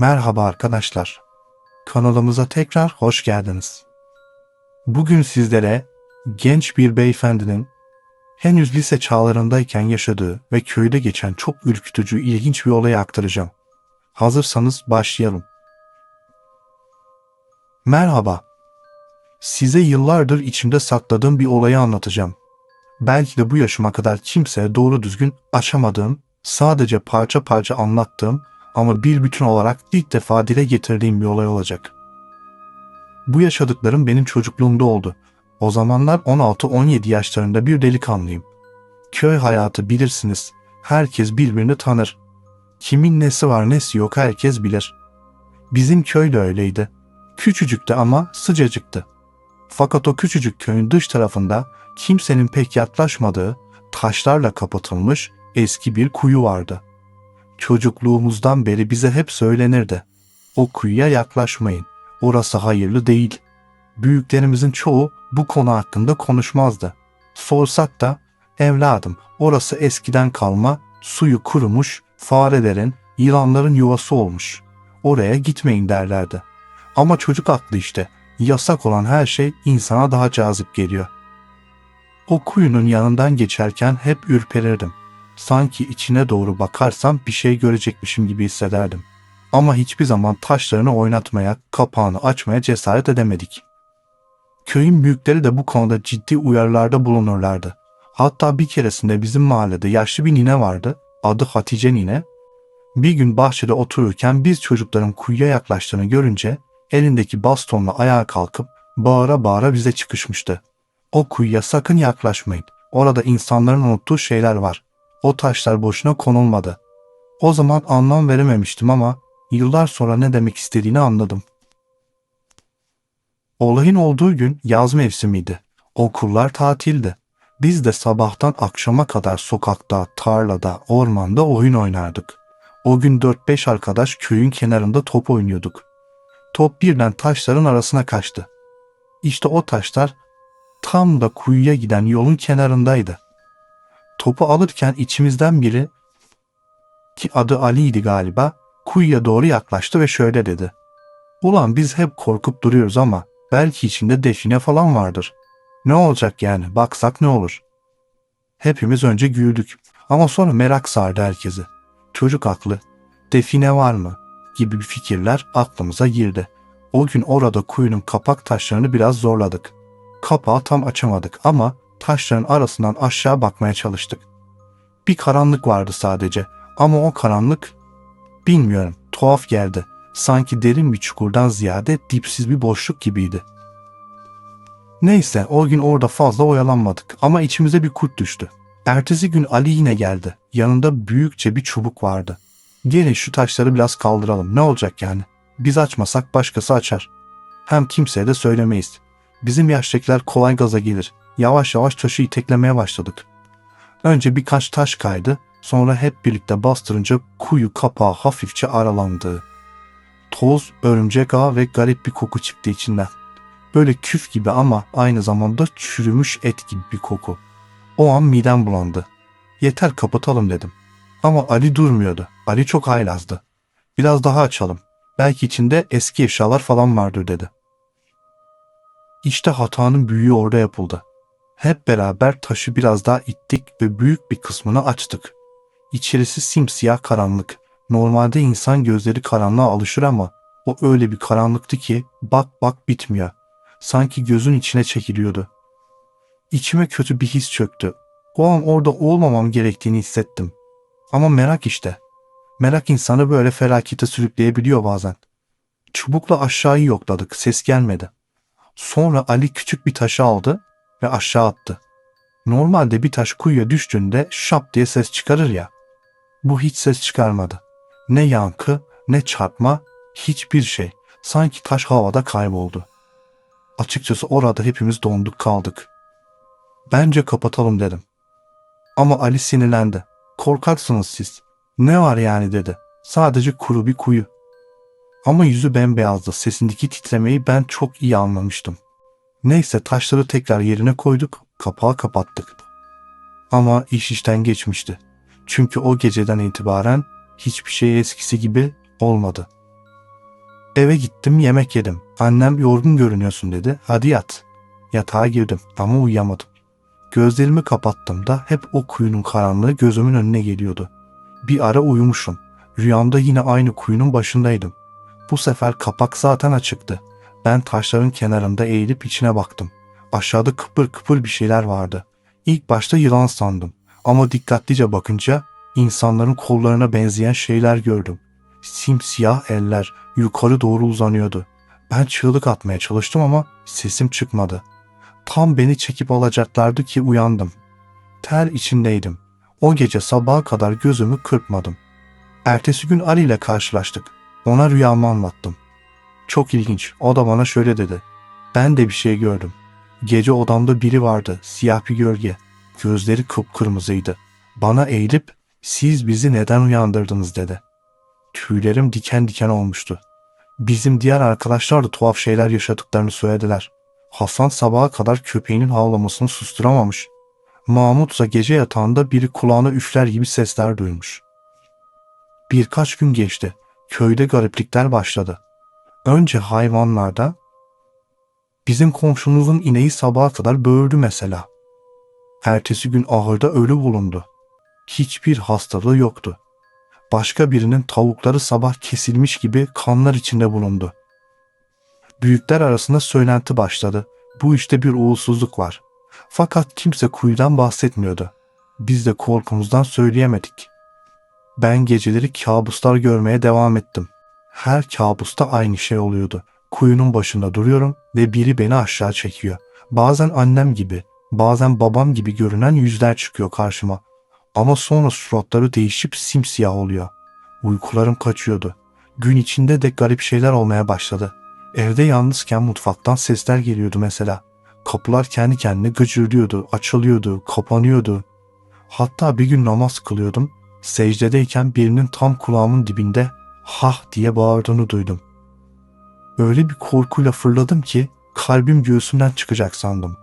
Merhaba arkadaşlar. Kanalımıza tekrar hoş geldiniz. Bugün sizlere genç bir beyefendinin henüz lise çağlarındayken yaşadığı ve köyde geçen çok ürkütücü, ilginç bir olayı aktaracağım. Hazırsanız başlayalım. Merhaba. Size yıllardır içimde sakladığım bir olayı anlatacağım. Belki de bu yaşıma kadar kimseye doğru düzgün açamadığım, sadece parça parça anlattığım ama bir bütün olarak ilk defa dile getirdiğim bir olay olacak. Bu yaşadıklarım benim çocukluğumda oldu. O zamanlar 16-17 yaşlarında bir delikanlıyım. Köy hayatı bilirsiniz. Herkes birbirini tanır. Kimin nesi var nesi yok herkes bilir. Bizim köy de öyleydi. Küçücüktü ama sıcacıktı. Fakat o küçücük köyün dış tarafında kimsenin pek yaklaşmadığı, taşlarla kapatılmış eski bir kuyu vardı. Çocukluğumuzdan beri bize hep söylenirdi. O kuyuya yaklaşmayın. Orası hayırlı değil. Büyüklerimizin çoğu bu konu hakkında konuşmazdı. Sorsak da evladım orası eskiden kalma, suyu kurumuş, farelerin, yılanların yuvası olmuş. Oraya gitmeyin derlerdi. Ama çocuk aklı işte. Yasak olan her şey insana daha cazip geliyor. O kuyunun yanından geçerken hep ürperirdim. Sanki içine doğru bakarsam bir şey görecekmişim gibi hissederdim. Ama hiçbir zaman taşlarını oynatmaya, kapağını açmaya cesaret edemedik. Köyün büyükleri de bu konuda ciddi uyarılarda bulunurlardı. Hatta bir keresinde bizim mahallede yaşlı bir nine vardı, adı Hatice nine. Bir gün bahçede otururken biz çocukların kuyuya yaklaştığını görünce elindeki bastonla ayağa kalkıp bağıra bağıra bize çıkışmıştı. O kuyuya sakın yaklaşmayın. Orada insanların unuttuğu şeyler var. O taşlar boşuna konulmadı. O zaman anlam verememiştim ama yıllar sonra ne demek istediğini anladım. Olayın olduğu gün yaz mevsimiydi. Okullar tatildi. Biz de sabahtan akşama kadar sokakta, tarlada, ormanda oyun oynardık. O gün 4-5 arkadaş köyün kenarında top oynuyorduk. Top birden taşların arasına kaçtı. İşte o taşlar tam da kuyuya giden yolun kenarındaydı. Topu alırken içimizden biri ki adı Ali'ydi galiba kuyuya doğru yaklaştı ve şöyle dedi. Ulan biz hep korkup duruyoruz ama belki içinde define falan vardır. Ne olacak yani baksak ne olur? Hepimiz önce güldük ama sonra merak sardı herkesi. Çocuk aklı, define var mı gibi fikirler aklımıza girdi. O gün orada kuyunun kapak taşlarını biraz zorladık. Kapağı tam açamadık ama taşların arasından aşağı bakmaya çalıştık. Bir karanlık vardı sadece ama o karanlık bilmiyorum tuhaf geldi. Sanki derin bir çukurdan ziyade dipsiz bir boşluk gibiydi. Neyse o gün orada fazla oyalanmadık ama içimize bir kurt düştü. Ertesi gün Ali yine geldi. Yanında büyükçe bir çubuk vardı. Gelin şu taşları biraz kaldıralım ne olacak yani. Biz açmasak başkası açar. Hem kimseye de söylemeyiz. Bizim yaştakiler kolay gaza gelir. Yavaş yavaş taşı iteklemeye başladık. Önce birkaç taş kaydı, sonra hep birlikte bastırınca kuyu kapağı hafifçe aralandı. Toz, örümcek ağı ve garip bir koku çıktı içinden. Böyle küf gibi ama aynı zamanda çürümüş et gibi bir koku. O an midem bulandı. Yeter kapatalım dedim. Ama Ali durmuyordu. Ali çok haylazdı. Biraz daha açalım. Belki içinde eski eşyalar falan vardır dedi. İşte hatanın büyüğü orada yapıldı. Hep beraber taşı biraz daha ittik ve büyük bir kısmını açtık. İçerisi simsiyah karanlık. Normalde insan gözleri karanlığa alışır ama o öyle bir karanlıktı ki bak bak bitmiyor. Sanki gözün içine çekiliyordu. İçime kötü bir his çöktü. O an orada olmamam gerektiğini hissettim. Ama merak işte. Merak insanı böyle felakete sürükleyebiliyor bazen. Çubukla aşağıyı yokladık, ses gelmedi. Sonra Ali küçük bir taşı aldı ve aşağı attı. Normalde bir taş kuyuya düştüğünde şap diye ses çıkarır ya. Bu hiç ses çıkarmadı. Ne yankı, ne çarpma, hiçbir şey. Sanki taş havada kayboldu. Açıkçası orada hepimiz donduk kaldık. Bence kapatalım dedim. Ama Ali sinirlendi. Korkarsınız siz. Ne var yani dedi. Sadece kuru bir kuyu. Ama yüzü bembeyazdı. Sesindeki titremeyi ben çok iyi anlamıştım. Neyse taşları tekrar yerine koyduk, kapağı kapattık. Ama iş işten geçmişti. Çünkü o geceden itibaren hiçbir şey eskisi gibi olmadı. Eve gittim yemek yedim. Annem yorgun görünüyorsun dedi. Hadi yat. Yatağa girdim ama uyuyamadım. Gözlerimi kapattığımda hep o kuyunun karanlığı gözümün önüne geliyordu. Bir ara uyumuşum. Rüyamda yine aynı kuyunun başındaydım. Bu sefer kapak zaten açıktı. Ben taşların kenarında eğilip içine baktım. Aşağıda kıpır kıpır bir şeyler vardı. İlk başta yılan sandım. Ama dikkatlice bakınca insanların kollarına benzeyen şeyler gördüm. Simsiyah eller yukarı doğru uzanıyordu. Ben çığlık atmaya çalıştım ama sesim çıkmadı. Tam beni çekip alacaklardı ki uyandım. Ter içindeydim. O gece sabaha kadar gözümü kırpmadım. Ertesi gün Ali ile karşılaştık. Ona rüyamı anlattım. Çok ilginç. O da bana şöyle dedi. Ben de bir şey gördüm. Gece odamda biri vardı. Siyah bir gölge. Gözleri kıpkırmızıydı. Bana eğilip siz bizi neden uyandırdınız dedi. Tüylerim diken diken olmuştu. Bizim diğer arkadaşlar da tuhaf şeyler yaşadıklarını söylediler. Hasan sabaha kadar köpeğinin havlamasını susturamamış. Mahmut ise gece yatağında biri kulağına üfler gibi sesler duymuş. Birkaç gün geçti. Köyde gariplikler başladı. Önce hayvanlarda, bizim komşumuzun ineği sabaha kadar böğürdü mesela. Ertesi gün ahırda ölü bulundu. Hiçbir hastalığı yoktu. Başka birinin tavukları sabah kesilmiş gibi kanlar içinde bulundu. Büyükler arasında söylenti başladı. Bu işte bir uğursuzluk var. Fakat kimse kuyudan bahsetmiyordu. Biz de korkumuzdan söyleyemedik. Ben geceleri kabuslar görmeye devam ettim. Her kabusta aynı şey oluyordu. Kuyunun başında duruyorum ve biri beni aşağı çekiyor. Bazen annem gibi, bazen babam gibi görünen yüzler çıkıyor karşıma. Ama sonra suratları değişip simsiyah oluyor. Uykularım kaçıyordu. Gün içinde de garip şeyler olmaya başladı. Evde yalnızken mutfaktan sesler geliyordu mesela. Kapılar kendi kendine gıcırdıyordu, açılıyordu, kapanıyordu. Hatta bir gün namaz kılıyordum. Secdedeyken birinin tam kulağımın dibinde hah diye bağırdığını duydum. Öyle bir korkuyla fırladım ki kalbim göğsümden çıkacak sandım.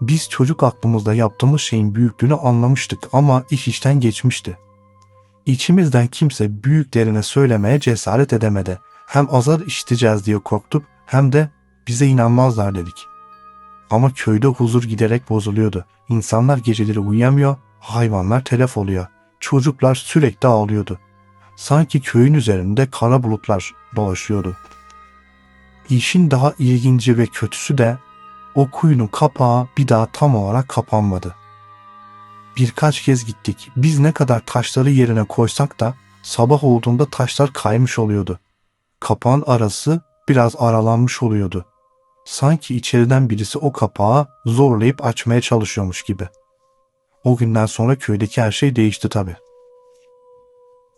Biz çocuk aklımızda yaptığımız şeyin büyüklüğünü anlamıştık ama iş işten geçmişti. İçimizden kimse büyüklerine söylemeye cesaret edemedi. Hem azar işiteceğiz diye korktuk hem de bize inanmazlar dedik. Ama köyde huzur giderek bozuluyordu. İnsanlar geceleri uyuyamıyor, hayvanlar telef oluyor. Çocuklar sürekli ağlıyordu. Sanki köyün üzerinde kara bulutlar dolaşıyordu. İşin daha ilginci ve kötüsü de o kuyunun kapağı bir daha tam olarak kapanmadı. Birkaç kez gittik. Biz ne kadar taşları yerine koysak da sabah olduğunda taşlar kaymış oluyordu. Kapağın arası biraz aralanmış oluyordu. Sanki içeriden birisi o kapağı zorlayıp açmaya çalışıyormuş gibi. O günden sonra köydeki her şey değişti tabii.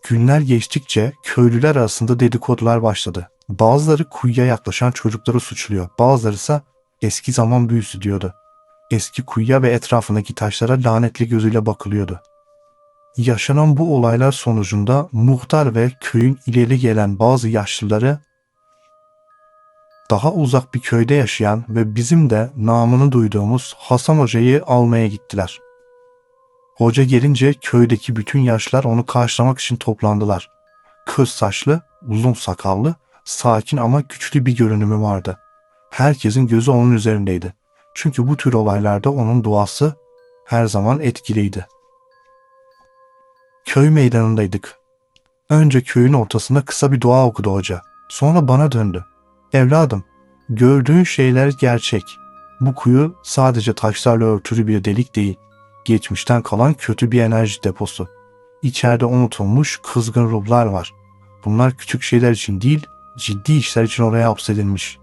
Günler geçtikçe köylüler arasında dedikodular başladı. Bazıları kuyuya yaklaşan çocukları suçluyor. Bazıları ise eski zaman büyüsü diyordu. Eski kuyuya ve etrafındaki taşlara lanetli gözüyle bakılıyordu. Yaşanan bu olaylar sonucunda muhtar ve köyün ileri gelen bazı yaşlıları daha uzak bir köyde yaşayan ve bizim de namını duyduğumuz Hasan Hoca'yı almaya gittiler. Hoca gelince köydeki bütün yaşlılar onu karşılamak için toplandılar. Kız saçlı, uzun sakallı, sakin ama güçlü bir görünümü vardı. Herkesin gözü onun üzerindeydi. Çünkü bu tür olaylarda onun duası her zaman etkiliydi. Köy meydanındaydık. Önce köyün ortasında kısa bir dua okudu hoca. Sonra bana döndü. Evladım, gördüğün şeyler gerçek. Bu kuyu sadece taşlarla örtülü bir delik değil. Geçmişten kalan kötü bir enerji deposu. İçeride unutulmuş kızgın ruhlar var. Bunlar küçük şeyler için değil, ciddi işler için oraya hapsedilmiş.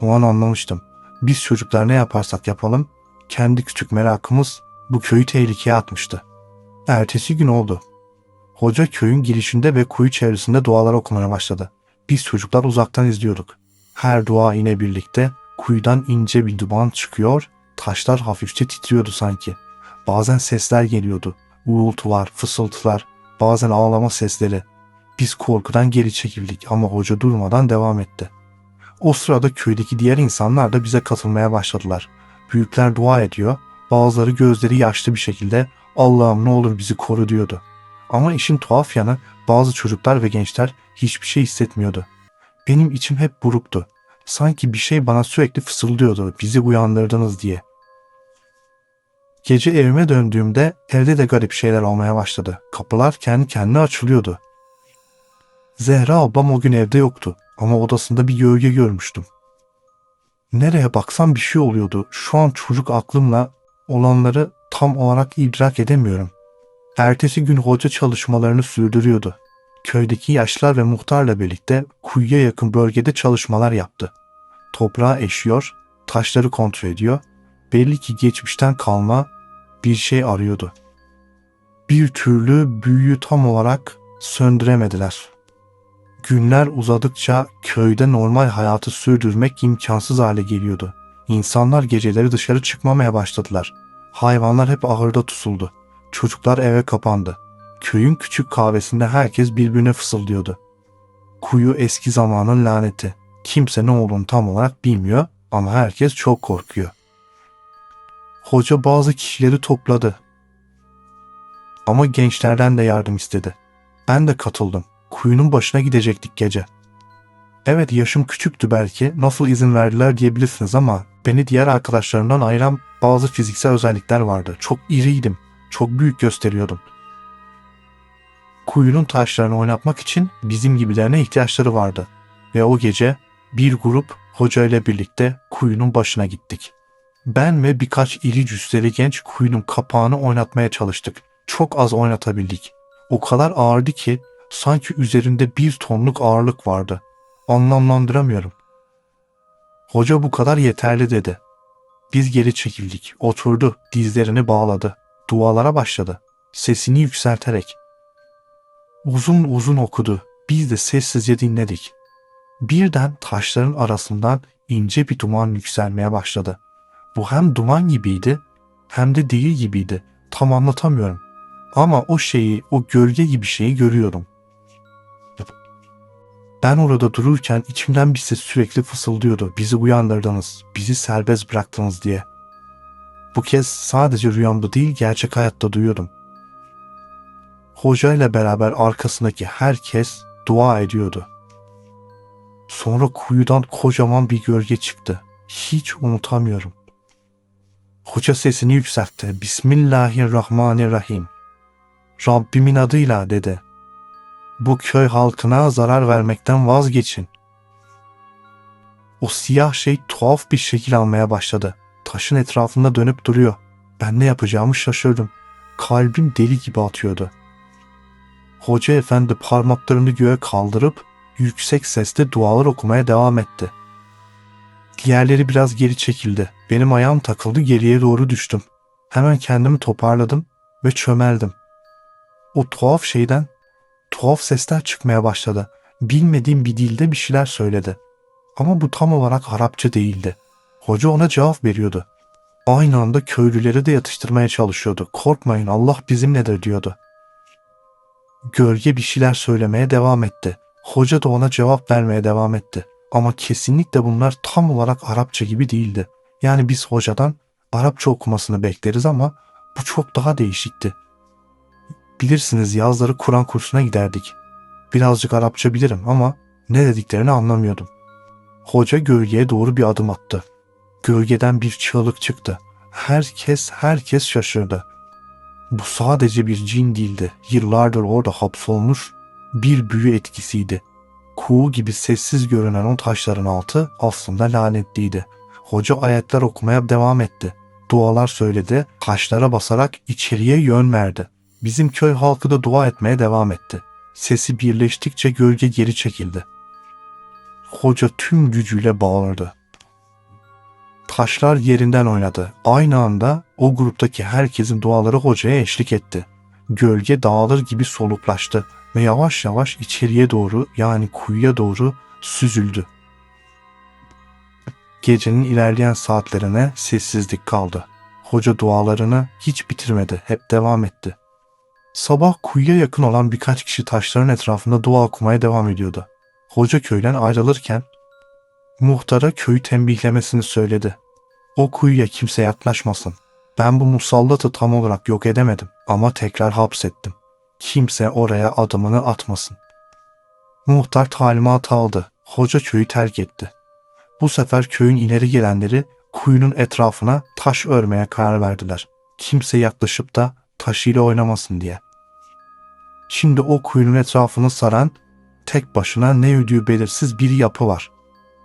O an anlamıştım. Biz çocuklar ne yaparsak yapalım, kendi küçük merakımız bu köyü tehlikeye atmıştı. Ertesi gün oldu. Hoca köyün girişinde ve kuyu çevresinde dualar okumaya başladı. Biz çocuklar uzaktan izliyorduk. Her dua yine birlikte kuyudan ince bir duman çıkıyor, taşlar hafifçe titriyordu sanki. Bazen sesler geliyordu. Uğultular, fısıltılar, bazen ağlama sesleri. Biz korkudan geri çekildik ama hoca durmadan devam etti. O sırada köydeki diğer insanlar da bize katılmaya başladılar. Büyükler dua ediyor, bazıları gözleri yaşlı bir şekilde Allah'ım ne olur bizi koru diyordu. Ama işin tuhaf yanı bazı çocuklar ve gençler hiçbir şey hissetmiyordu. Benim içim hep buruktu. Sanki bir şey bana sürekli fısıldıyordu bizi uyandırdınız diye. Gece evime döndüğümde evde de garip şeyler olmaya başladı. Kapılar kendi kendine açılıyordu. Zehra ablam o gün evde yoktu ama odasında bir gölge görmüştüm. Nereye baksam bir şey oluyordu. Şu an çocuk aklımla olanları tam olarak idrak edemiyorum. Ertesi gün hoca çalışmalarını sürdürüyordu. Köydeki yaşlar ve muhtarla birlikte kuyuya yakın bölgede çalışmalar yaptı. Toprağı eşiyor, taşları kontrol ediyor. Belli ki geçmişten kalma bir şey arıyordu. Bir türlü büyüyü tam olarak söndüremediler. Günler uzadıkça köyde normal hayatı sürdürmek imkansız hale geliyordu. İnsanlar geceleri dışarı çıkmamaya başladılar. Hayvanlar hep ahırda tutuldu. Çocuklar eve kapandı. Köyün küçük kahvesinde herkes birbirine fısıldıyordu. Kuyu eski zamanın laneti. Kimse ne olduğunu tam olarak bilmiyor ama herkes çok korkuyor. Hoca bazı kişileri topladı. Ama gençlerden de yardım istedi. Ben de katıldım. Kuyunun başına gidecektik gece. Evet yaşım küçüktü belki, nasıl izin verdiler diyebilirsiniz ama beni diğer arkadaşlarımdan ayıran bazı fiziksel özellikler vardı. Çok iriydim, çok büyük gösteriyordum. Kuyunun taşlarını oynatmak için bizim gibilerine ihtiyaçları vardı. Ve o gece bir grup hoca ile birlikte kuyunun başına gittik. Ben ve birkaç iri cüsseli genç kuyunun kapağını oynatmaya çalıştık. Çok az oynatabildik. O kadar ağırdı ki sanki üzerinde bir tonluk ağırlık vardı. Anlamlandıramıyorum. Hoca bu kadar yeterli dedi. Biz geri çekildik. Oturdu, dizlerini bağladı. Dualara başladı. Sesini yükselterek. Uzun uzun okudu. Biz de sessizce dinledik. Birden taşların arasından ince bir duman yükselmeye başladı. Bu hem duman gibiydi hem de değil gibiydi. Tam anlatamıyorum. Ama o şeyi, o gölge gibi şeyi görüyorum. Ben orada dururken içimden bir ses sürekli fısıldıyordu. Bizi uyandırdınız, bizi serbest bıraktınız diye. Bu kez sadece rüyamda değil gerçek hayatta duyuyordum. Hoca ile beraber arkasındaki herkes dua ediyordu. Sonra kuyudan kocaman bir gölge çıktı. Hiç unutamıyorum. Hoca sesini yükseltti. Bismillahirrahmanirrahim. Rabbimin adıyla dedi. Bu köy halkına zarar vermekten vazgeçin. O siyah şey tuhaf bir şekil almaya başladı. Taşın etrafında dönüp duruyor. Ben ne yapacağımı şaşırdım. Kalbim deli gibi atıyordu. Hoca efendi parmaklarını göğe kaldırıp yüksek sesle dualar okumaya devam etti. Diğerleri biraz geri çekildi. Benim ayağım takıldı geriye doğru düştüm. Hemen kendimi toparladım ve çömeldim. O tuhaf şeyden tuhaf sesler çıkmaya başladı. Bilmediğim bir dilde bir şeyler söyledi. Ama bu tam olarak Arapça değildi. Hoca ona cevap veriyordu. Aynı anda köylüleri de yatıştırmaya çalışıyordu. Korkmayın Allah bizimledir diyordu. Gölge bir şeyler söylemeye devam etti. Hoca da ona cevap vermeye devam etti. Ama kesinlikle bunlar tam olarak Arapça gibi değildi. Yani biz hocadan Arapça okumasını bekleriz ama bu çok daha değişikti. Bilirsiniz yazları Kur'an kursuna giderdik. Birazcık Arapça bilirim ama ne dediklerini anlamıyordum. Hoca gölgeye doğru bir adım attı. Gölgeden bir çığlık çıktı. Herkes herkes şaşırdı. Bu sadece bir cin değildi. Yıllardır orada hapsolmuş bir büyü etkisiydi. Kuğu gibi sessiz görünen o taşların altı aslında lanetliydi. Hoca ayetler okumaya devam etti. Dualar söyledi, taşlara basarak içeriye yön verdi. Bizim köy halkı da dua etmeye devam etti. Sesi birleştikçe gölge geri çekildi. Hoca tüm gücüyle bağırdı. Taşlar yerinden oynadı. Aynı anda o gruptaki herkesin duaları hocaya eşlik etti. Gölge dağılır gibi soluklaştı ve yavaş yavaş içeriye doğru yani kuyuya doğru süzüldü. Gecenin ilerleyen saatlerine sessizlik kaldı. Hoca dualarını hiç bitirmedi, hep devam etti. Sabah kuyuya yakın olan birkaç kişi taşların etrafında dua okumaya devam ediyordu. Hoca köyden ayrılırken muhtara köyü tembihlemesini söyledi. O kuyuya kimse yaklaşmasın. Ben bu musallatı tam olarak yok edemedim ama tekrar hapsettim. Kimse oraya adımını atmasın. Muhtar talimat aldı. hoca köyü terk etti. Bu sefer köyün ileri gelenleri kuyunun etrafına taş örmeye karar verdiler. Kimse yaklaşıp da taşıyla oynamasın diye. Şimdi o kuyunun etrafını saran tek başına ne ödüğü belirsiz bir yapı var.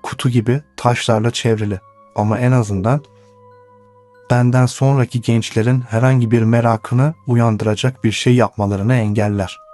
Kutu gibi taşlarla çevrili ama en azından benden sonraki gençlerin herhangi bir merakını uyandıracak bir şey yapmalarını engeller.